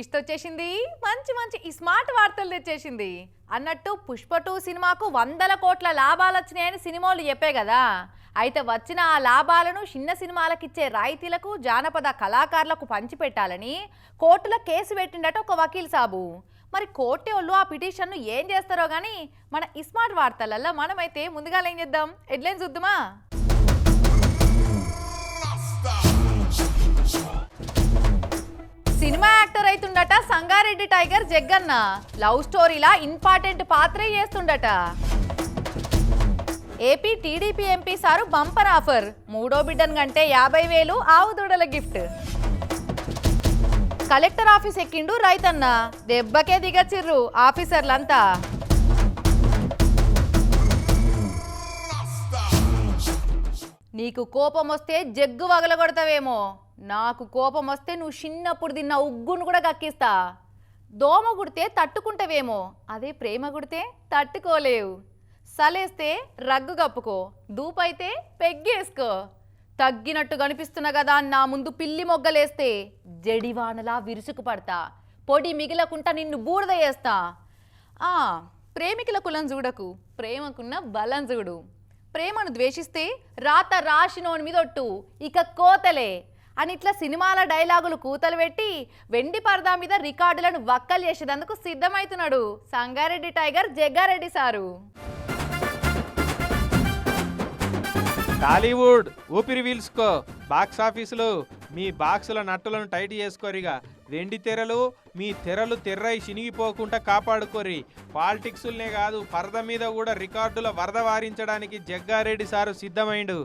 Twist వచ్చేసింది. మంచి మంచి ఈ స్మార్ట్ వార్తలు తెచ్చేసింది. అన్నట్టు పుష్ప టూ సినిమాకు వందల కోట్ల లాభాలు వచ్చినాయని సినిమాలు చెప్పే కదా. అయితే వచ్చిన ఆ లాభాలను చిన్న సినిమాలకిచ్చే రాయితీలకు జానపద కళాకారులకు పంచిపెట్టాలని కోర్టులో కేసు పెట్టిండట ఒక వకీల్ సాబు. మరి కోర్టు వాళ్ళు ఆ పిటిషన్ను ఏం చేస్తారో కానీ మన ఈ స్మార్ట్ వార్తలల్లో మనమైతే ముందుగా ఏం చేద్దాం? హెడ్లైన్ చూద్దామా? చేస్తుండట సంగారెడ్డి టైగర్ జగ్గన్న. లవ్ స్టోరీలా ఇంపార్టెంట్ పాత్రే చేస్తుండట AP TDP MP sir bumper offer. మూడో బిడ్డన్ కంటే యాభై వేలు ఆవు దూడల గిఫ్ట్. కలెక్టర్ ఆఫీస్ ఎక్కిండు రైతన్న. దెబ్బకే దిగచ్చిర్రు ఆఫీసర్లంతా. నీకు కోపం వస్తే జగ్గు వగలగొడతావేమో. నాకు కోపం వస్తే నువ్వు చిన్నప్పుడు తిన్న ఉగ్గును కూడా కక్కిస్తా. దోమ గుడితే తట్టుకుంటావేమో అదే ప్రేమ గుడితే తట్టుకోలేవు. సలేస్తే రగ్గు కప్పుకో దూపైతే పెగ్గేసుకో. తగ్గినట్టు కనిపిస్తున్న కదా నా ముందు పిల్లి మొగ్గలేస్తే జడివానలా విరుసుకు పడతా పొడి మిగిలకుండా నిన్ను బూడిద చేస్తా. ఆ, ప్రేమికుల కులం చూడకు ప్రేమకున్న బలం చూడు. ప్రేమను ద్వేషిస్తే రాత రాసినోని మీదొట్టు ఇక కోతలే. అని ఇట్లా సినిమాల డైలాగులు కూతలు పెట్టి వెండి పరదా మీద రికార్డులను వక్కలు చేసేందుకు సిద్ధమవుతున్నాడు Sangareddy tiger Jaggareddy sir. Tollywood ఊపిరి పీల్చుకో. బాక్స్ ఆఫీసులు మీ బాక్సుల నట్టులను టైట్ చేసుకోరిగా. వెండి తెరలు మీ తెరలు తెర్రై చినిగిపోకుండా కాపాడుకోరి. పాలిటిక్సులనే కాదు పరద మీద కూడా రికార్డుల వరద వారించడానికి Jaggareddy sir సిద్ధమైండు.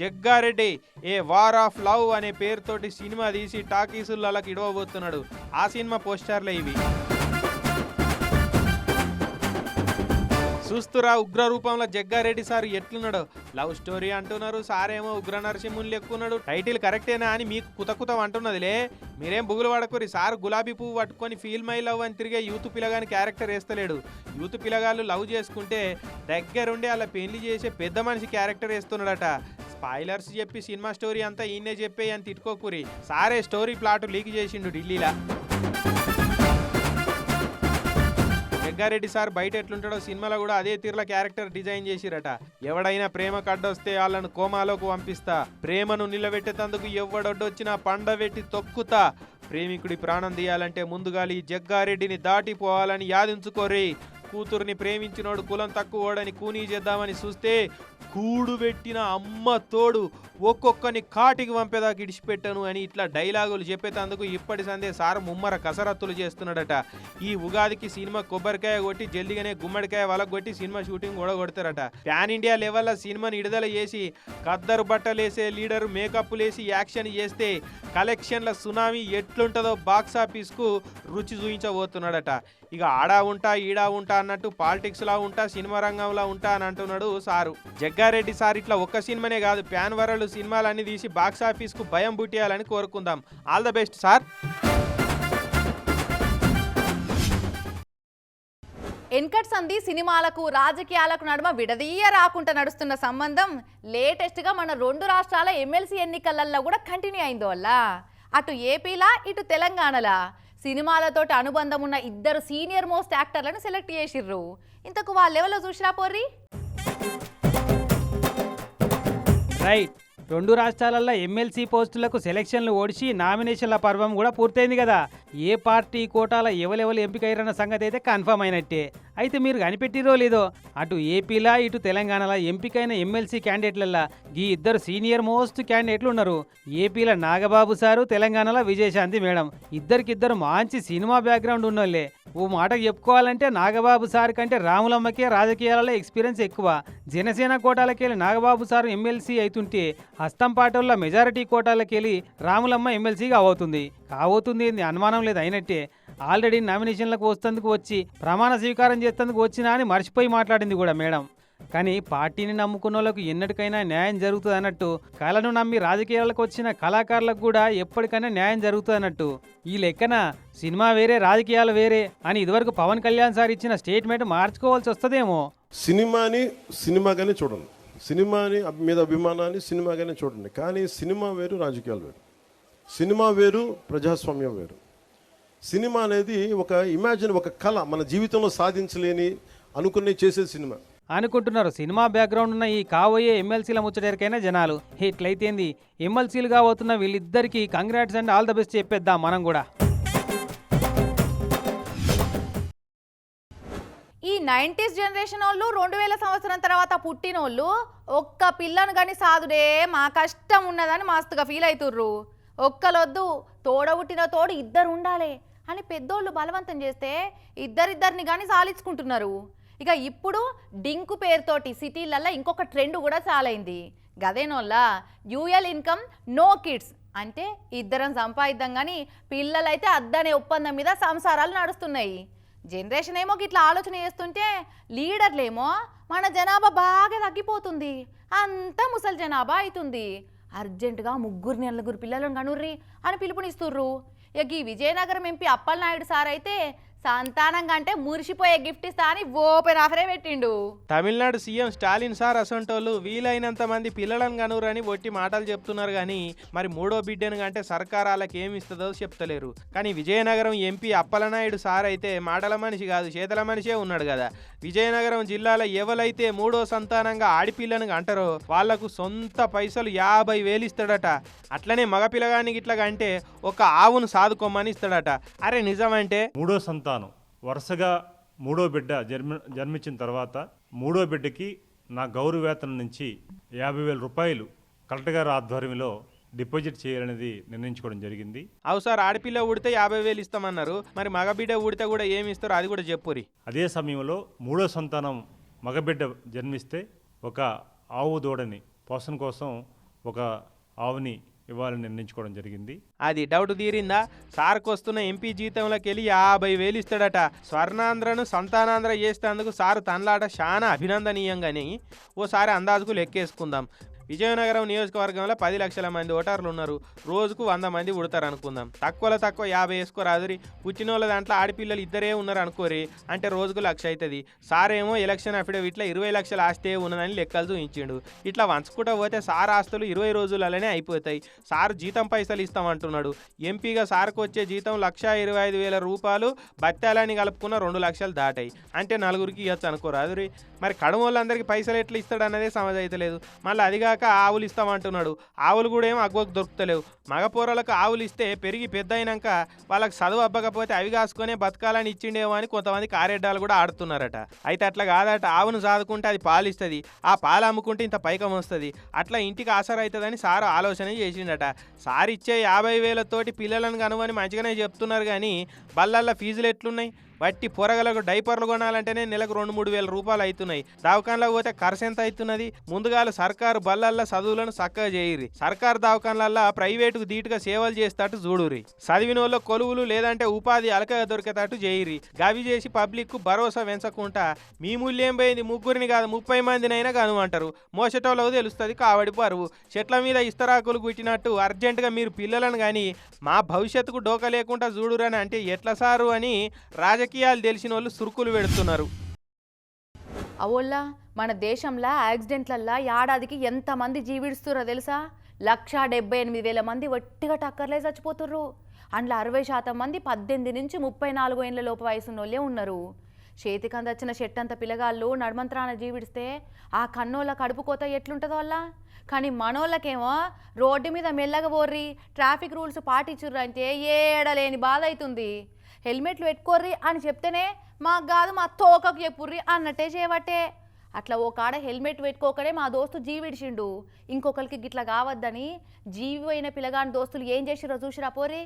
Jaggareddy. A war of love అనే పేరుతోటి సినిమా తీసి టాకీసులకి ఇడవబోతున్నాడు. ఆ సినిమా పోస్టర్లే ఇవి. చూస్తురా ఉగ్ర రూపంలో జగ్గారెడ్డి సార్ ఎట్లున్నాడు. లవ్ స్టోరీ అంటున్నారు సారేమో ఉగ్ర నరసింహులు ఎక్కున్నాడు. టైటిల్ కరెక్టేనా అని మీకు కుతకుతం అంటున్నదిలే. మీరేం బుగులు పడకూరి సార్ గులాబీ పువ్వు పట్టుకొని ఫీల్ మై లవ్ అని తిరిగే యూత్ పిల్లగాని క్యారెక్టర్ వేస్తలేడు. యూత్ పిల్లగాళ్ళు లవ్ చేసుకుంటే దగ్గరుండి అలా పెళ్ళి చేసే పెద్ద మనిషి క్యారెక్టర్ వేస్తున్నాడట. స్పాయిలర్స్ చెప్పి సినిమా స్టోరీ అంతా ఈయనే చెప్పే అని తిట్టుకోకూరి. సారే స్టోరీ ప్లాట్ లీక్ చేసిండు ఢిల్లీలా. జగ్గారెడ్డి సార్ బయట ఎట్లుంటాడో సినిమాలో కూడా అదే తీరుల క్యారెక్టర్ డిజైన్ చేసిరట. ఎవడైనా ప్రేమ కడ్డొస్తే వాళ్ళను కోమాలోకి పంపిస్తా. ప్రేమను నిలబెట్టేందుకు ఎవడొడ్డొచ్చినా పండబెట్టి తొక్కుతా. ప్రేమికుడి ప్రాణం తీయాలంటే ముందుగాలి జగ్గారెడ్డిని దాటిపోవాలని యాదించుకోరి కూతుర్ని ప్రేమించినోడు కులం తక్కువోడని కూనీ చేద్దామని చూస్తే కూడు పెట్టిన అమ్మ తోడు ఒక్కొక్కని కాటికి పంపేదాకా ఇడిచిపెట్టను అని ఇట్లా డైలాగులు చెప్పేటందుకు ఇప్పటి సందే సార్ ముమ్మర కసరత్తులు చేస్తున్నాడట. ఈ ఉగాదికి సినిమా కొబ్బరికాయ కొట్టి జల్దిగానే గుమ్మడికాయ వలగొట్టి సినిమా షూటింగ్ కూడా కొడతారట. ప్యాన్ ఇండియా లెవెల్లో సినిమాని విడుదల చేసి కద్దరు బట్టలేసే లీడర్ మేకప్లేసి యాక్షన్ చేస్తే కలెక్షన్ల సునామీ ఎట్లుంటుందో బాక్స్ ఆఫీస్కు రుచి చూపించబోతున్నాడట. ఇక ఆడా ఉంటా ఈడా ఉంటా అన్నట్టు పాలిటిక్స్ లా ఉంటా సినిమా రంగంలో ఉంటా అని అంటున్నాడు సారు. జగ్గారెడ్డి సార్ ఇట్లా ఒక్క సినిమానే కాదు ప్యాన్ వరల్డ్ సినిమాలన్నీ తీసి బాక్స్ ఆఫీస్కు భయం బుట్టేయాలని కోరుకుందాం. All the best sir. ఎన్కట్ సంధి సినిమాలకు రాజకీయాలకు నడుమ విడదీయ రాకుండా నడుస్తున్న సంబంధం లేటెస్ట్గా మన రెండు రాష్ట్రాల ఎమ్మెల్సీ ఎన్నికలలో కూడా కంటిన్యూ అయిందో వల్ల. అటు ఏపీలా ఇటు తెలంగాణలా. సినిమాలతోటి అనుబంధం ఉన్న ఇద్దరు సీనియర్ మోస్ట్ యాక్టర్లను సెలెక్ట్ చేసిర్రు. ఇంతకు వాళ్ళ లెవెల్లో చూసిరా పోర్రి? రైట్. రెండు రాష్ట్రాలలో ఎమ్మెల్సీ పోస్టులకు సెలక్షన్లు ఓడిచి నామినేషన్ల పర్వం కూడా పూర్తయింది కదా. ఏ పార్టీ కోటాల ఎవరెవరు ఎంపికయ్యారన్న సంగతి అయితే కన్ఫర్మ్ అయినట్టే. అయితే మీరు కనిపెట్టిరో లేదో అటు ఏపీలా ఇటు తెలంగాణలో ఎంపికైన ఎమ్మెల్సీ క్యాండిడేట్లల్లా ఈ ఇద్దరు సీనియర్ మోస్ట్ క్యాండిడేట్లు ఉన్నారు ఏపీలో నాగబాబు సారు తెలంగాణలో విజయశాంతి మేడం. ఇద్దరికిద్దరు మంచి సినిమా బ్యాక్గ్రౌండ్ ఉన్నోళ్ళే. ఓ మాట చెప్పుకోవాలంటే నాగబాబు సార్ కంటే రాములమ్మకే రాజకీయాలలో ఎక్స్పీరియన్స్ ఎక్కువ. జనసేన కోటాలకెళ్ళి నాగబాబు సార్ ఎమ్మెల్సీ అవుతుంటే హస్తం పాటల్లో మెజారిటీ కోటాలకెళ్ళి రాములమ్మ ఎమ్మెల్సీగా అవవుతుంది కావవుతుంది ఏంది? అనుమానం లేదు అయినట్టే. ఆల్రెడీ నామినేషన్లకు వస్తందుకు వచ్చి ప్రమాణ స్వీకారం చేస్తేందుకు వచ్చినా అని మర్చిపోయి మాట్లాడింది కూడా మేడం. కానీ పార్టీని నమ్ముకున్న వాళ్ళకు ఎన్నటికైనా న్యాయం జరుగుతుంది అన్నట్టు కళను నమ్మి రాజకీయాలకు వచ్చిన కళాకారులకు కూడా ఎప్పటికైనా న్యాయం జరుగుతుంది అన్నట్టు. ఈ లెక్కన సినిమా వేరే రాజకీయాలు వేరే అని ఇదివరకు పవన్ కళ్యాణ్ సార్ ఇచ్చిన స్టేట్మెంట్ మార్చుకోవాల్సి వస్తుందేమో. సినిమాని సినిమాగానే చూడండి. సినిమాని మీద అభిమానాన్ని సినిమాగానే చూడండి. కానీ సినిమా వేరు రాజకీయాలు వేరు. సినిమా వేరు ప్రజాస్వామ్యం వేరు. సినిమా అనేది ఒక ఇమాజిన్ ఒక కళ మన జీవితంలో సాధించలేని అనుకునే చేసేది సినిమా. అనుకుంటున్నారు సినిమా బ్యాక్గ్రౌండ్ ఉన్న ఈ కాబోయే ఎమ్మెల్సీల ముచ్చటరికైనా జనాలు. ఇట్లయితేంది? ఎమ్మెల్సీలు కాబోతున్న వీళ్ళిద్దరికి congrats and all the best చెప్పేద్దాం మనం కూడా. ఈ నైంటీస్ జనరేషన్ వాళ్ళు రెండు వేల సంవత్సరం తర్వాత పుట్టిన వాళ్ళు ఒక్క పిల్లను కానీ సాదుడే మా కష్టం ఉన్నదని మస్తుగా ఫీల్ అవుతుర్రు ఒక్కలొద్దు తోడ పుట్టిన తోడు ఇద్దరు ఉండాలి. అని పెద్దోళ్ళు బలవంతం చేస్తే ఇద్దరిద్దరిని కానీ సాలించుకుంటున్నారు. ఇక ఇప్పుడు డింకు పేరుతోటి సిటీలల్లో ఇంకొక ట్రెండ్ కూడా చాలైంది. గదేనోళ్ళ యూఎల్ ఇన్కమ్ నో కిడ్స్ అంటే ఇద్దరం సంపాదిద్దాం కానీ పిల్లలైతే అద్దనే ఒప్పందం మీద సంసారాలు నడుస్తున్నాయి. జనరేషన్ ఏమో ఇట్లా ఆలోచన చేస్తుంటే లీడర్లేమో మన జనాభా బాగా తగ్గిపోతుంది. అంతా ముసలి జనాభా అవుతుంది అర్జెంటుగా ముగ్గురు నలుగురు పిల్లలను కనుర్రి అని పిలుపునిస్తుర్రు. ఇక ఈ విజయనగరం ఎంపీ అప్పలనాయుడు సార్ అయితే సంతానం కంటే మురిసిపోయే గిఫ్ట్ ఇస్తా అని ఓపెన్ ఆఫరే పెట్టిండు. తమిళనాడు సీఎం స్టాలిన్ సార్ అసంటోళ్ళు వీలైనంత మంది పిల్లలను కనురని ఒట్టి మాటలు చెప్తున్నారు కానీ మరి మూడో బిడ్డను కంటే సర్కార్ వాళ్ళకి ఏమి ఇస్తుందో చెప్తలేరు. కానీ విజయనగరం ఎంపీ అప్పలనాయుడు సార్ అయితే మాటల మనిషి కాదు చేతల మనిషే ఉన్నాడు కదా. విజయనగరం జిల్లాలో ఎవరైతే మూడో సంతానంగా ఆడిపిల్లను అంటారో వాళ్ళకు సొంత పైసలు యాభై వేలు ఇస్తాడట. అట్లనే మగ పిల్లగానికి ఇట్లా అంటే ఒక ఆవును సాదుకోమని ఇస్తాడట. అరే నిజమంటే? మూడో సంతానం వరుసగా మూడో బిడ్డ జన్మ జన్మించిన తర్వాత మూడో బిడ్డకి నా గౌరవేతనం నుంచి యాభై వేల రూపాయలు కలెక్టర్ గారి ఆధ్వర్యంలో డిపాజిట్ చేయాలనేది నిర్ణయించుకోవడం జరిగింది. అవు సార్ ఆడపిల్ల ఉడితే యాభై వేలు ఇస్తామన్నారు. మరి మగబిడ్డ ఉడితే కూడా ఏమి ఇస్తారో? అది కూడా చెప్పురి. అదే సమయంలో మూడో సంతానం మగబిడ్డ జన్మిస్తే ఒక ఆవు దూడని పోషణ కోసం ఒక ఆవుని ఇవ్వాలని నిర్ణయించుకోవడం జరిగింది. అది డౌట్ తీరిందా? సార్కు వస్తున్న ఎంపీ జీతంలోకి వెళ్ళి యాభై వేలు ఇస్తాడట. స్వర్ణాంధ్రను సంతానాంధ్ర చేసేందుకు సారు తనలాట చాలా అభినందనీయంగాని ఓసారి అందాజుకు లెక్కేసుకుందాం. విజయనగరం నియోజకవర్గంలో పది లక్షల మంది ఓటర్లు ఉన్నారు. రోజుకు వంద మంది ఉడతారు అనుకుందాం. తక్కువలో తక్కువ యాభై వేసుకోరాదురి పుచ్చినోళ్ళ దాంట్లో ఆడపిల్లలు ఇద్దరే ఉన్నారు అనుకోరి. అంటే రోజుకు లక్ష అవుతుంది సారేమో ఎలక్షన్ అఫిడవిట్లో ఇరవై లక్షల ఆస్తే ఉన్నదని లెక్కలు చూపించిండు. ఇట్లా వంచుకుంటూ పోతే సార్ ఆస్తులు ఇరవై రోజులలోనే అయిపోతాయి. సార్ జీతం పైసలు ఇస్తామంటున్నాడు. ఎంపీగా సార్కు వచ్చే జీతం లక్ష ఇరవై ఐదు వేల రూపాయలు బత్తాలని కలుపుకున్న రెండు లక్షలు దాటాయి. అంటే నలుగురికి ఇవ్వచ్చు అనుకోరాదురి మరి కడుమ వాళ్ళందరికీ పైసలు ఎట్లా ఇస్తాడు అన్నదే సమజ్ అవుతలేదు మళ్ళీ అదిగాక ఆవులు ఇస్తామంటున్నాడు. ఆవులు కూడా ఏమో అగ్వకు దొరుకుతలేవు. మగ పోరలకు ఆవులు ఇస్తే పెరిగి పెద్ద అయినాక వాళ్ళకి చదువు అబ్బకపోతే అవి కాసుకొని బతకాలని ఇచ్చిండేమో అని కొంతమంది కారెడ్డాలు కూడా ఆడుతున్నారట. అయితే అట్లా కాదట. ఆవును సాదుకుంటే అది పాలిస్తుంది. ఆ పాలు అమ్ముకుంటే ఇంత పైకం వస్తుంది. అట్లా ఇంటికి ఆసర అవుతుందని సారు ఆలోచన చేసిండట. సార్ ఇచ్చే యాభై వేలతోటి పిల్లలను కనుమని మంచిగానే చెప్తున్నారు కానీ బల్లల్లో ఫీజులు ఎట్లున్నాయి? వట్టి పొరగలకు డైపర్లు కొనాలంటేనే నెలకు రెండు మూడు వేల రూపాయలు అవుతున్నాయి. దవాఖానలకు పోతే ఖర్చు ఎంత అవుతున్నది? ముందుగాలు సర్కారు బల్లల్లో చదువులను చక్కగా చేయరి సర్కారు దవాఖానలల్లో ప్రైవేటుకు ధీటుగా సేవలు చేసేటట్టు చూడురి చదివిన వాళ్ళు కొలువులు లేదంటే ఉపాధి అలకగా దొరికేటట్టు చేయరి గవి చేసి పబ్లిక్ భరోసా పెంచకుండా మీ మూల్యం పోయింది ముగ్గురిని కాదు ముప్పై మందినైనా కనుమంటారు. మోసటోళ్ళకు తెలుస్తుంది కావడి పరువు. చెట్ల మీద ఇస్తరాకులు కుట్టినట్టు అర్జెంటుగా మీరు పిల్లలను కానీ మా భవిష్యత్తుకు డోక లేకుండా చూడురని అంటే ఎట్లా సారు అని రాజకీయ రాజకీయాలు తెలిసిన వాళ్ళు సురుకులు పెడుతున్నారు. అవోళ్ళ మన దేశంలో యాక్సిడెంట్లల్లో ఏడాదికి ఎంతమంది జీవిస్తున్నారో తెలుసా? లక్షా డెబ్బై ఎనిమిది వేల మంది వట్టిగా టక్కర్లే చచ్చిపోతుర్రు. అందులో అరవై శాతం మంది పద్దెనిమిది నుంచి ముప్పై నాలుగు ఏళ్ళ లోపు వయసున్నోళ్ళే ఉన్నారు. చేతికంద వచ్చిన చెట్టంత పిల్లగాళ్ళు నడమంత్రాన జీవిడిస్తే ఆ కన్నోళ్ళ కడుపు కోత ఎట్లుంటుందో వల్ల కానీ మనోళ్ళకేమో రోడ్డు మీద మెల్లగా పోర్రి ట్రాఫిక్ రూల్స్ పాటించుర్రు అంటే ఏడలేని బాధ అవుతుంది హెల్మెట్లు పెట్టుకోర్రి అని చెప్తేనే మాకు కాదు మా తోకకు చెప్పుర్రి అన్నట్టే చేయబట్టే అట్లా ఓ కాడ హెల్మెట్ పెట్టుకోకనే మా దోస్తు జీవిడిచిండు. ఇంకొకరికి గిట్లా కావద్దని జీవి అయిన పిల్లగాని దోస్తులు ఏం చేసిరో చూసిరా పోరే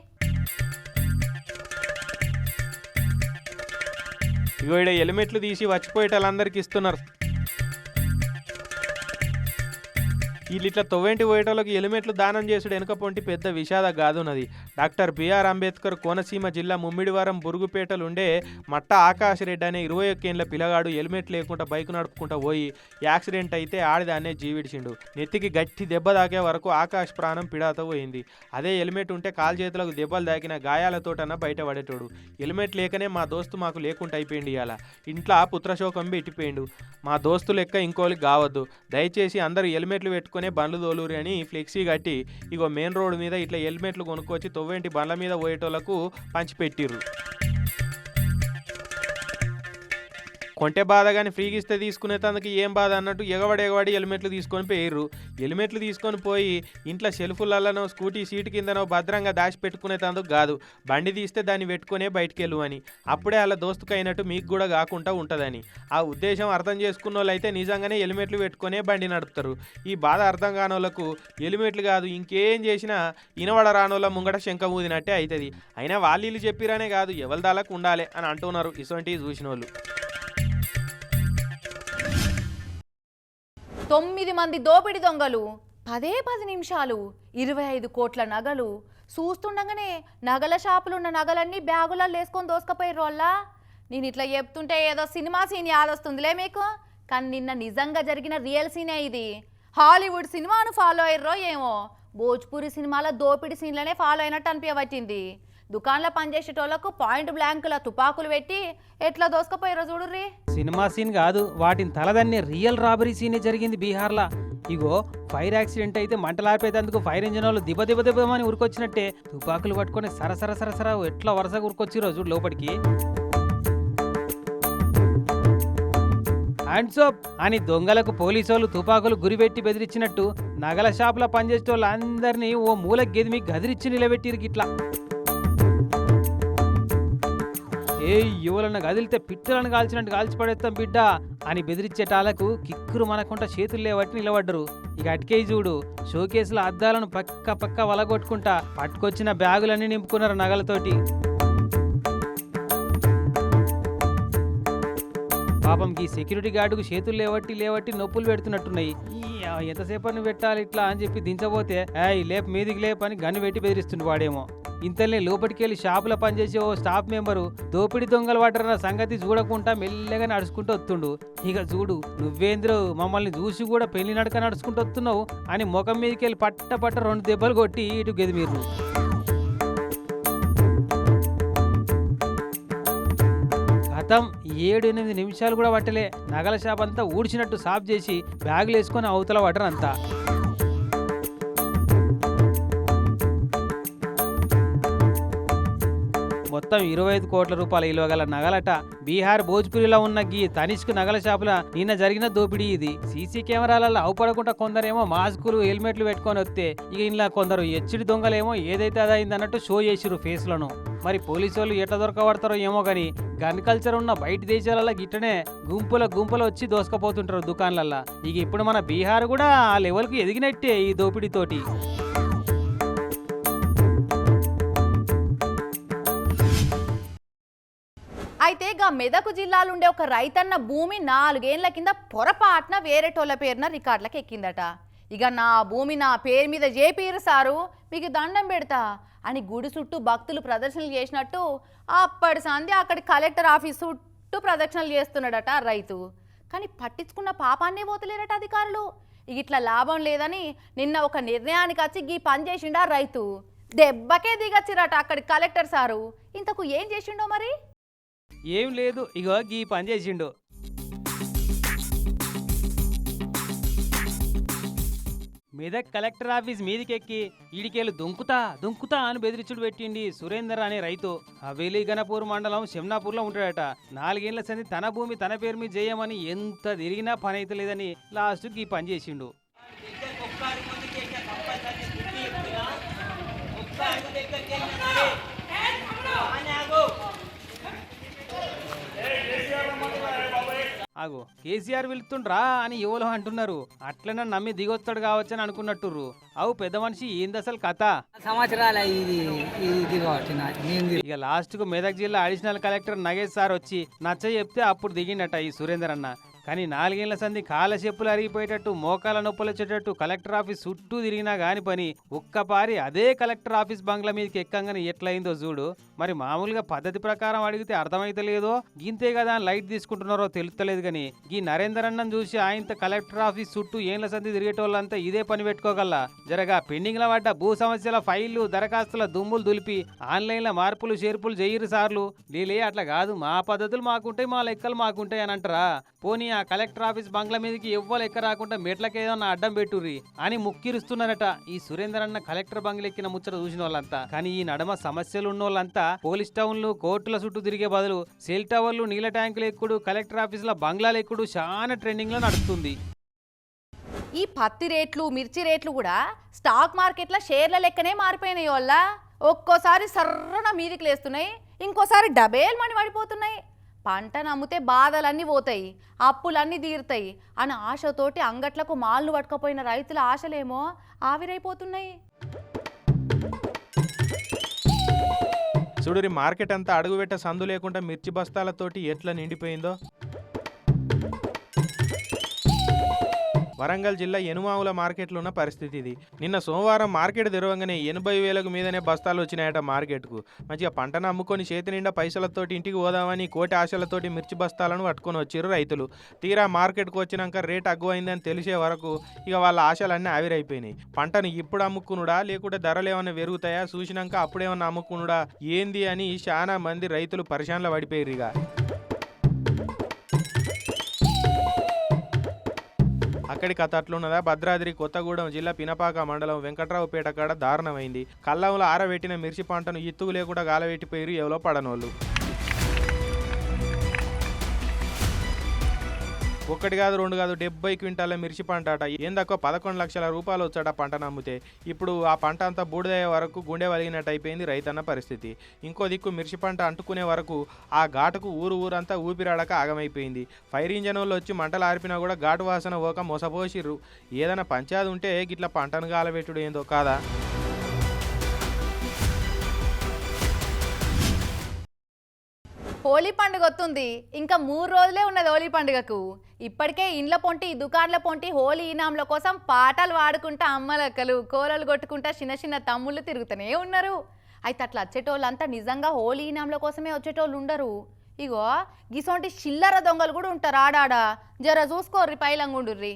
ఇగో హెల్మెట్లు తీసి వచ్చిపోయేటోళ్ళందరికీ ఇస్తున్నారు. వీళ్ళిట్లా తొవ్వేంటి పోయేటోళ్ళకి హెల్మెట్లు దానం చేసుడు వెనుక పొంటి పెద్ద విషాద గాదున్నది. డాక్టర్ బిఆర్ అంబేద్కర్ కోనసీమ జిల్లా ముమ్మిడివారం బురుగుపేటలుండే మట్ట ఆకాశ్ రెడ్డి అనే ఇరవై ఒక్కేళ్ళ పిల్లగాడు హెల్మెట్ లేకుండా బైక్ నడుపుకుంటా పోయి యాక్సిడెంట్ అయితే ఆడిదాన్నే జీవిడిచిండు. నెత్తికి గట్టి దెబ్బ తాకే వరకు ఆకాశ్ ప్రాణం పిడాతో పోయింది. అదే హెల్మెట్ ఉంటే కాలు చేతులకు దెబ్బలు తాకిన గాయాలతోటన్నా బయటపడేటోడు. హెల్మెట్ లేకనే మా దోస్తు మాకు లేకుండా అయిపోయింది ఇలా ఇంట్లో పుత్రశోకం పెట్టిపోయిండు. మా దోస్తు లెక్క ఇంకోళ్ళకి కావద్దు. దయచేసి అందరూ హెల్మెట్లు పెట్టుకొని పెట్టుకునే బండ్లు తోలురి అని ఫ్లెక్సీ కట్టి ఇగో మెయిన్ రోడ్ మీద ఇట్లా హెల్మెట్లు కొనుక్కొచ్చి తొవ్వేంటి బండ్ల మీద పోయేటోళ్ళకు పంచిపెట్టిర్రు కొంటే బాధ కానీ ఫ్రీగా ఇస్తే తీసుకునేందుకు ఏం బాధ అన్నట్టు ఎగవడి ఎగవడి హెల్మెట్లు తీసుకొని పోయిర్రు. హెల్మెట్లు తీసుకొని పోయి ఇంట్లో షెల్ఫులలోనో స్కూటీ సీటు కిందనో భద్రంగా దాచి పెట్టుకునేటందుకు కాదు. బండి తీస్తే దాన్ని పెట్టుకునే బయటికి వెళ్ళు అని. అప్పుడే అలా దోస్తుకు అయినట్టు మీకు కూడా కాకుండా ఉంటుందని. ఆ ఉద్దేశం అర్థం చేసుకున్న వాళ్ళు అయితే నిజంగానే హెల్మెట్లు పెట్టుకునే బండి నడుపుతారు. ఈ బాధ అర్థం కాని వాళ్ళకు హెల్మెట్లు కాదు ఇంకేం చేసినా ఇనవడ రానోళ్ళ ముంగట శంఖ ఊదినట్టే అవుతుంది అయినా వాళ్ళు వీళ్ళు చెప్పిరనే కాదు ఎవరి దాలకు ఉండాలి అని అంటున్నారు ఇటువంటివి చూసిన వాళ్ళు తొమ్మిది మంది దోపిడి దొంగలు పదే పది నిమిషాలు ఇరవై ఐదు కోట్ల నగలు చూస్తుండగానే నగల షాపులున్న నగలన్నీ బ్యాగులలో వేసుకొని దోసుకపోయిర్రోళ్ళా? నేను ఇట్లా చెప్తుంటే ఏదో సినిమా సీన్ యాదొస్తుందిలే మీకు? కానీ నిన్న నిజంగా జరిగిన రియల్ సీనే ఇది. హాలీవుడ్ సినిమాను ఫాలో అయ్యారో ఏమో? భోజ్పూరి సినిమాల దోపిడి సీన్లనే ఫాలో అయినట్టు అనిపించబట్టింది. దుకాణంలో పనిచేసేటోళ్ళకు పాయింట్ బ్లాంకుల తుపాకులు పెట్టి ఎట్లా దోసుకపోయారో చూడుర్రీ. సినిమా సీన్ కాదు వాటిని తలదన్ని రియల్ రాబరీ సీనే జరిగింది బీహార్లా. ఇగో ఫైర్ యాక్సిడెంట్ అయితే మంటలారిపోయేందుకు ఫైర్ ఇంజిన్ వాళ్ళు దిబ్బ దిబ్బ దిబ్బమని ఉరికొచ్చినట్టే తుపాకులు పట్టుకొని సరసర సరసర ఎట్లా వరుసగా ఉరికొచ్చిరో చూడు లోపలికి హ్యాండ్సోప్ అని దొంగలకు పోలీసోళ్ళు తుపాకులు గురిపెట్టి బెదిరించినట్టు నగల షాపులో పనిచేసే వాళ్ళందరినీ ఓ మూల గెదిమి గదిరిచ్చి నిలబెట్టిరు ఇట్లా ఏ యువలను కదిలితే పిట్టలను కాల్చినట్టు కాల్చి పడేస్తాం బిడ్డ అని బెదిరించేటాలకు కిక్కురు మనకుంట చేతులు లేవట్టి నిలబడ్డరు. ఇక అటుకే చూడు షోకేసుల అద్దాలను పక్క పక్క వలగొట్టుకుంటా పట్టుకొచ్చిన బ్యాగులన్నీ నింపుకున్నారు నగలతోటి. పాపం ఈ సెక్యూరిటీ గార్డుకు చేతులు లేవట్టి లేవట్టి నొప్పులు పెడుతున్నట్టున్నాయి. ఎంతసేపు పెట్టాలి ఇట్లా? అని చెప్పి దించబోతే ఏయ్ లేపు మీదికి లేపు అని గన్ను పెట్టి బెదిరిస్తుండు వాడేమో. ఇంతలే లోపలికి వెళ్ళి షాపులో పనిచేసే ఓ స్టాఫ్ మెంబరు దోపిడి దొంగలు పడ్డరన్న సంగతి చూడకుండా మెల్లగా నడుచుకుంటూ వస్తుండు. ఇక చూడు నువ్వేంద్రో మమ్మల్ని చూసి కూడా పెళ్ళి నడక నడుచుకుంటూ వస్తున్నావు అని ముఖం మీదకి వెళ్ళి పట్ట పట్ట రెండు దెబ్బలు కొట్టి ఇటు గెదిమీరు గతం ఏడు ఎనిమిది నిమిషాలు కూడా పట్టలే. నగల షాప్ అంతా ఊడ్చినట్టు సాఫ్ చేసి బ్యాగులు వేసుకొని అవతల పడరంతా మొత్తం ఇరవై ఐదు కోట్ల రూపాయల విలువ గల నగలట. బీహార్ భోజ్పురిలో ఉన్న గీ తనిష్క్ నగల షాపుల నిన్న జరిగిన దోపిడీ ఇది. సీసీ కెమెరాలలో అవపడకుండా కొందరేమో మాస్కులు హెల్మెట్లు పెట్టుకొని వస్తే ఇక ఇలా కొందరు ఎచ్చిడి దొంగలేమో ఏదైతే అదైంది అన్నట్టు షో చేసిరు ఫేస్లను. మరి పోలీసు వాళ్ళు ఎట్లా దొరకబడతారో ఏమో కానీ గన్ కల్చర్ ఉన్న బయట దేశాలలో గిట్టనే గుంపుల గుంపులు వచ్చి దోసుకపోతుంటారు దుకాన్లల్లో. ఇక ఇప్పుడు మన బీహార్ కూడా ఆ లెవెల్కి ఎదిగినట్టే ఈ దోపిడీతోటి అయితే గా మెదకు జిల్లాలో ఉండే ఒక రైతన్న భూమి నాలుగేళ్ళ కింద పొరపాటున వేరేటోళ్ళ పేరున రికార్డులకు ఎక్కిందట ఇక నా భూమి నా పేరు మీద చేపీరు సారు. మీకు దండం పెడతా అని గుడి చుట్టూ భక్తులు ప్రదర్శనలు చేసినట్టు అప్పటి సంధి అక్కడి కలెక్టర్ ఆఫీస్ చుట్టూ ప్రదక్షిణలు చేస్తున్నాడట రైతు. కానీ పట్టించుకున్న పాపాన్నే పోతలేరట అధికారులు. ఇట్లా లాభం లేదని నిన్న ఒక నిర్ణయానికి వచ్చి గీ పని చేసిండా రైతు. దెబ్బకే దిగచ్చిరట అక్కడి కలెక్టర్ సారు. ఇంతకు ఏం చేసిండో మరి? ఏం లేదు ఇగో గీ పని చేసిండు మెదక్ కలెక్టర్ ఆఫీస్ మీదికెక్కి ఈడికేళ్ళు దుంకుతా దుంకుతా అని బెదిరించుడు పెట్టింది సురేందర్ అనే రైతు హవేలీ గణపూర్ మండలం షెమ్నాపూర్లో ఉంటాడట నాలుగేళ్ళ సంది తన భూమి తన పేరు మీద చేయమని ఎంత తిరిగినా పని అయితే లేదని లాస్ట్కి ఈ పని చేసిండు ఆగు కేసీఆర్ వెళ్తుండ్రా అని ఎవరో అంటున్నారు. అట్లనే నమ్మి దిగొస్తాడు కావచ్చని అనుకున్నట్టుర్రు. అవు పెద్ద మనిషి ఏంది అసలు కథ? సంవత్సరాల ఇది ఇది ఇక లాస్ట్కు మెదక్ జిల్లా అడిషనల్ కలెక్టర్ నగేష్ సార్ వచ్చి నచ్చ చెప్తే అప్పుడు దిగిండట ఈ సురేందర్ అన్న. కానీ నాలుగేళ్ళ సంది కాళ్ళ చెప్పులు అరిగిపోయేటట్టు మోకాల నొప్పులు వచ్చేటట్టు కలెక్టర్ ఆఫీస్ చుట్టూ తిరిగినా గాని పని. ఒక్కపారి అదే కలెక్టర్ ఆఫీస్ బంగ్లా మీదకి ఎక్కంగానే ఎట్లయిందో చూడు. మరి మామూలుగా పద్ధతి ప్రకారం అడిగితే అర్థమైతలేదో గింతే కదా అని లైట్ తీసుకుంటున్నారో తెలుస్తలేదు కానీ ఈ నరేందర్ అన్నం చూసి ఆయనతో కలెక్టర్ ఆఫీస్ చుట్టూ ఏండ్ల సంది తిరిగేటోళ్ళంతా ఇదే పని పెట్టుకోగల జరగా పెండింగ్లో పడ్డ భూ సమస్యల ఫైళ్ళు దరఖాస్తుల దుమ్ములు దులిపి ఆన్లైన్ల మార్పులు చేర్పులు చేయరు సార్లు. లీలే అట్లా కాదు. మా పద్ధతులు మాకుంటాయి మా లెక్కలు మాకుంటాయి అని అంటారా. పోనీ ఆ కలెక్టర్ ఆఫీస్ బంగ్లా మీదకి ఎవ్వరు ఎక్క రాకుండా మెట్లకేదన్నా అడ్డం పెట్టుర్రి అని ముక్కిరుస్తున్నారట. ఈ సురేందర్ అన్న కలెక్టర్ బంగ్లా ఎక్కిన ముచ్చట చూసిన వాళ్ళంతా. కానీ ఈ నడమ సమస్యలు ఉన్న వాళ్ళంతా పోలీస్ టౌన్లు కోర్టుల చుట్టూ తిరిగే బదులు సెల్ టవర్లు నీళ్ళ ట్యాంకులు ఎక్కుడు కలెక్టర్ ఆఫీసుల బంగ్లాలు ఎక్కుడు చాలా ట్రెండింగ్లో నడుస్తుంది. ఈ పత్తి రేట్లు మిర్చి రేట్లు కూడా స్టాక్ మార్కెట్ల షేర్ల లెక్కనే మారిపోయినాయి వల్ల ఒక్కోసారి సర్రన మీదికి లేస్తున్నాయి ఇంకోసారి డబేల్ మని పడిపోతున్నాయి. పంట నమ్మితే బాధలన్నీ పోతాయి అప్పులన్నీ తీరుతాయి అని ఆశతోటి అంగట్లకు మాళ్ళు పట్టుకపోయిన రైతుల ఆశలేమో ఆవిరైపోతున్నాయి. చూడురి మార్కెట్ అంతా అడుగుపెట్ట సందు లేకుండా మిర్చి బస్తాలతోటి ఎట్లా నిండిపోయిందో? వరంగల్ జిల్లా ఎనుమావుల మార్కెట్లో ఉన్న పరిస్థితి ఇది. నిన్న సోమవారం మార్కెట్ తెరవంగానే ఎనభై వేలకు మీదనే బస్తాలు వచ్చినాయట మార్కెట్కు. మంచిగా పంటను అమ్ముకొని చేతి నిండా పైసలతోటి ఇంటికి పోదామని కోటి ఆశలతోటి మిర్చి బస్తాలను పట్టుకొని వచ్చారు రైతులు. తీరా మార్కెట్కు వచ్చినాక రేట్ అగ్గువైందని తెలిసే వరకు ఇక వాళ్ళ ఆశలన్నీ ఆవిరైపోయినాయి. పంటను ఇప్పుడు అమ్ముకునుడా లేకుంటే ధరలు ఏమైనా పెరుగుతాయా చూసినాక అప్పుడేమన్నా అమ్ముకునుడా ఏంది అని చాలా మంది రైతులు పరిశానలు పడిపోయారు ఇక. అక్కడి కథ అట్లున్నదా? భద్రాద్రి కొత్తగూడెం జిల్లా పినపాక మండలం వెంకట్రావుపేట కాడ దారుణమైంది. కళ్ళంలో ఆరబెట్టిన మిర్చి పంటను ఇత్తుగు లేకుండా గాలబెట్టిపోయి ఎవలో పడనోళ్ళు. ఒకటి కాదు రెండు కాదు డెబ్బై క్వింటాల మిర్చి పంట అట. ఏందక్కో పదకొండు లక్షల రూపాయలు వచ్చాట పంట నమ్మితే. ఇప్పుడు ఆ పంట అంతా బూడిదయ్యే వరకు గుండె వలిగినట్టు అయిపోయింది రైతన్న పరిస్థితి. ఇంకో దిక్కు మిర్చి పంట అంటుకునే వరకు ఆ ఘాటుకు ఊరు ఊరంతా ఊపిరాడక ఆగమైపోయింది. ఫైర్ ఇంజన్ వాళ్ళు వచ్చి మంటలు ఆర్పినా కూడా ఘాటు వాసన పోక మొసపోసిర్రు. ఏదైనా పంచాది ఉంటే గిట్ల పంటను గాలబెట్టుడు ఏందో కాదా? హోలీ పండుగ వస్తుంది. ఇంకా మూడు రోజులే ఉన్నది హోలీ పండుగకు. ఇప్పటికే ఇండ్ల పొంటి దుకాన్ల పొంటి హోలీ ఇనాంల కోసం పాటలు పాడుకుంటా అమ్మలక్కలు కూరలు కొట్టుకుంటా చిన్న చిన్న తమ్ముళ్ళు తిరుగుతూనే ఉన్నారు. అయితే అట్లా వచ్చేటోళ్ళంతా నిజంగా హోలీ ఇనాంల కోసమే వచ్చేటోళ్ళు ఉండరు. ఇగో గిసొంటి చిల్లర దొంగలు కూడా ఉంటారు ఆడాడ. జర చూసుకోర్రి పైలంగుండుర్రి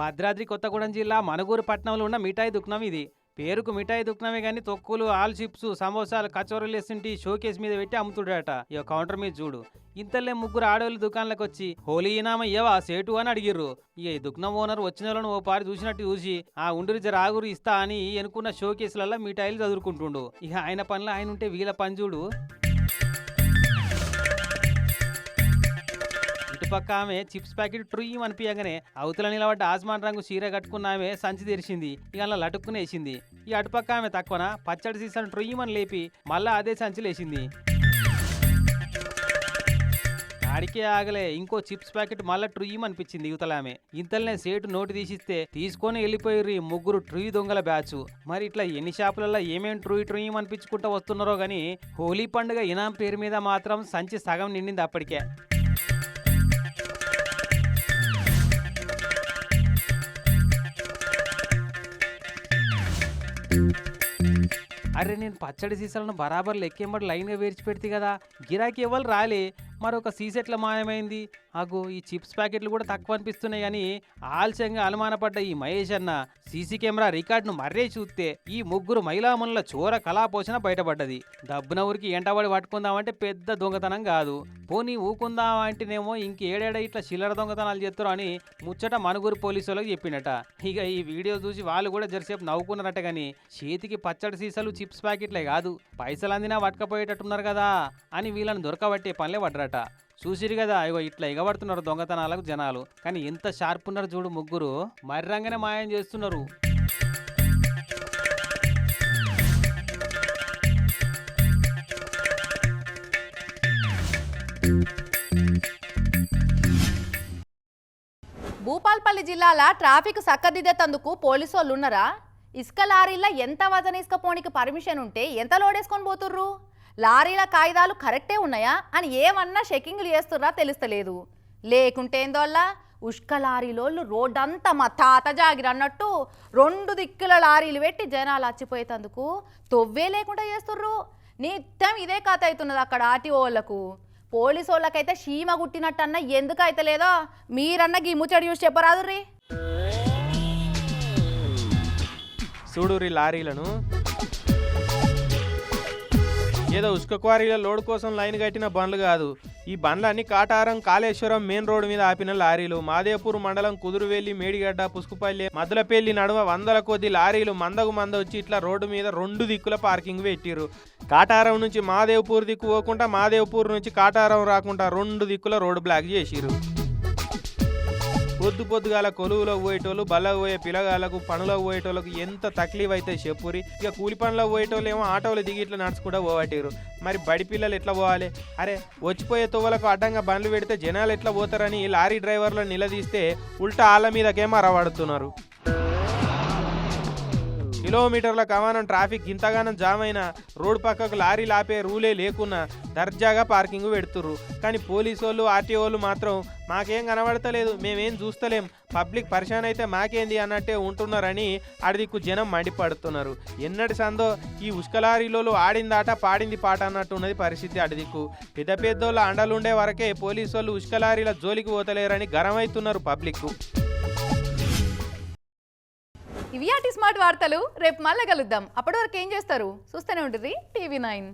భద్రాద్రి కొత్తగూడెం జిల్లా మనుగూరు పట్టణంలో ఉన్న మిఠాయి దుకాణం ఇది. పేరుకు మిఠాయి దుకాణమే కానీ తొక్కులు ఆల్ చిప్స్ సమోసాలు కచోరలు వేసింటి షోకేస్ మీద పెట్టి అమ్ముతుడట ఇక కౌంటర్ మీద చూడు. ఇంతలే ముగ్గురు ఆడవాళ్ళు దుకాణాలకు వచ్చి హోలీ ఇనామా ఇయ్యవా సేటు అని అడిగిర్రు. ఇక ఈ దుకాణం ఓనర్ వచ్చిన వాళ్ళని ఓ పారి చూసినట్టు చూసి ఆ ఉండిరి జర ఆగురు ఇస్తా అని ఎనుకున్న షోకేసులలో మిఠాయిలు చదువుకుంటుండు ఇక ఆయన పనిలో ఆయన ఉంటే వీళ్ళ పని చూడు. ఇటుపక్క ఆమె చిప్స్ ప్యాకెట్ ట్రూయం అనిపించగానే అవతల నిలబడ్డ ఆస్మాన్ రంగు చీర కట్టుకున్న ఆమె సంచి తెరిచింది. ఇక అలా లటుక్కునేసింది ఈ అటుపక్క ఆమె తక్కువన? పచ్చడి సీసాను ట్రూయం అని లేపి మళ్ళా అదే సంచి వేసింది ఆడికే ఆగలే. ఇంకో చిప్స్ ప్యాకెట్ మళ్ళా ట్రూయిం అనిపించింది యువతల ఆమె ఇంతలనే సేటు నోటు తీసిస్తే తీసుకొని వెళ్ళిపోయి ముగ్గురు ట్రూయి దొంగల బ్యాచ్. మరి ఇట్లా ఎన్ని షాపులలో ఏమేమి ట్రూయి ట్రూయిం అనిపించుకుంటూ వస్తున్నారో గానీ హోలీ పండుగ ఇనాం పేరు మీద మాత్రం సంచి సగం నిండింది అప్పటికే. అరే నేను పచ్చడి సీసాలను బరాబర్ లెక్కేంబడి లైన్గా వేర్చి పెడితే కదా గిరాకీ ఎవరు రాలే. మరొక సీసెట్ల మాయమైంది? అగో ఈ చిప్స్ ప్యాకెట్లు కూడా తక్కువ అనిపిస్తున్నాయి కానీ ఆలస్యంగా అనుమానపడ్డ ఈ మహేష్ అన్న సీసీ కెమెరా రికార్డును మర్రే చూస్తే ఈ ముగ్గురు మహిళామణుల చోర కళాపోషణ బయటపడ్డది. డబ్బున ఊరికి ఎంటబడి పట్టుకుందామంటే పెద్ద దొంగతనం కాదు. పోనీ ఊకుందాం అంటేనేమో ఇంకేడేడ ఇట్లా చిల్లర దొంగతనాలు చేస్తారు అని ముచ్చట మనుగురు పోలీసు వాళ్ళకి చెప్పినట. ఇక ఈ వీడియో చూసి వాళ్ళు కూడా జరసేపు నవ్వుకున్నారట కానీ చేతికి పచ్చడి సీసాలు చిప్స్ ప్యాకెట్లే కాదు. పైసలు అందినా పట్టుకపోయేటట్టున్నారు కదా అని వీళ్ళని దొరకబట్టే పనులే పడ్డరట చూసిరు కదా ఇగో ఇట్లా ఎగబడుతున్నారు దొంగతనాలకు జనాలు. కానీ ఎంత షార్ప్ ఉన్నారు చూడు ముగ్గురు. మర్రంగానే మాయం చేస్తున్నారు. భూపాల్పల్లి జిల్లాల ట్రాఫిక్ చక్కదిద్దేతందుకు పోలీసు వాళ్ళు ఉన్నారా ఇసుక లారీల ఎంత వజన ఇసుక పోనీకి పర్మిషన్ ఉంటే ఎంత లోడేసుకొని పోతుర్రు? లారీల కాగితాలు కరెక్టే ఉన్నాయా అని ఏమన్నా చెకింగ్లు చేస్తున్నా తెలుస్తలేదు. లేకుంటే ఏందోళ్ళ ఉష్క లారీలోళ్ళు రోడ్డంతా మా తాత జాగిరి అన్నట్టు రెండు దిక్కుల లారీలు పెట్టి జనాలు అచ్చిపోయేటందుకు తొవ్వే లేకుండా చేస్తుర్రు. నిత్యం ఇదే కథ అవుతున్నది అక్కడ ఆర్టీఓ పోలీసు వాళ్ళకైతే చీమ గుట్టినట్టన్న ఎందుకు అయితలేదో మీరన్న గీ ముచ్చడి చూసి చెప్పరాదు రీ లారీలను. ఏదో ఉసుక క్వారీల లోడ్ కోసం లైన్ కట్టిన బండ్లు కాదు. ఈ బండ్లన్నీ కాటారం కాళేశ్వరం మెయిన్ రోడ్డు మీద ఆపిన లారీలు. మాదేపూర్ మండలం కుదురువెల్లి మేడిగడ్డ పుసుకుపల్లి మద్దలపల్లి నడుమ వందల కొద్ది లారీలు మందకు మంద వచ్చి ఇట్లా రోడ్డు మీద రెండు దిక్కుల పార్కింగ్ పెట్టిరు కాటారం నుంచి మాదేవ్పూర్ దిక్కు పోకుండా మాదేవ్పూర్ నుంచి కాటారం రాకుండా రెండు దిక్కుల రోడ్డు బ్లాక్ చేసిరు పొద్దు పొద్దుగాల కొలువులో పోయేటోళ్ళు బల్లకు పోయే పిల్లగాళ్ళకు పనులకు పోయేటోళ్ళకు ఎంత తక్లీఫ్ అయితే చెప్పురి ఇక కూలి పనులకు పోయేటోళ్ళు ఏమో ఆటోలు దిగి ఇట్లా నడుచుకుంటూ పోవట్టారు మరి బడి పిల్లలు ఎట్లా పోవాలి? అరే వచ్చిపోయే తువ్వలకు అడ్డంగా బండ్లు పెడితే జనాలు ఎట్లా పోతారని లారీ డ్రైవర్లను నిలదీస్తే ఉల్టా ఆళ్ళ మీదకేమో మరవడుతున్నారు కిలోమీటర్ల కమానం ట్రాఫిక్ ఇంతగానం జామ్ అయినా రోడ్ పక్కకు లారీలు ఆపే రూలే లేకున్నా దర్జాగా పార్కింగ్ పెడుతుర్రు. కానీ పోలీసు వాళ్ళు ఆర్టీఓ వాళ్ళు మాత్రం మాకేం కనబడతలేదు మేమేం చూస్తలేం. పబ్లిక్ పరిశాన్ అయితే మాకేంది అన్నట్టే ఉంటున్నారని అడిదిక్కు జనం మండిపడుతున్నారు. ఎన్నటి సందో ఈ ఉష్కలారీలలో ఆడిందాట పాడింది పాట అన్నట్టు ఉన్నది పరిస్థితి అడిదిక్కు. పెద్ద పెద్దోళ్ళ అండలుండే వరకే పోలీసు వాళ్ళు ఉష్కలారీల జోలికి పోతలేరని గరమవుతున్నారు పబ్లిక్ ఇవి అటి స్మార్ట్ వార్తలు. రేపు మళ్ళీ కలుద్దాం. అప్పటి వరకు ఏం చేస్తారు? చూస్తూనే ఉంటుంది టీవీ నైన్.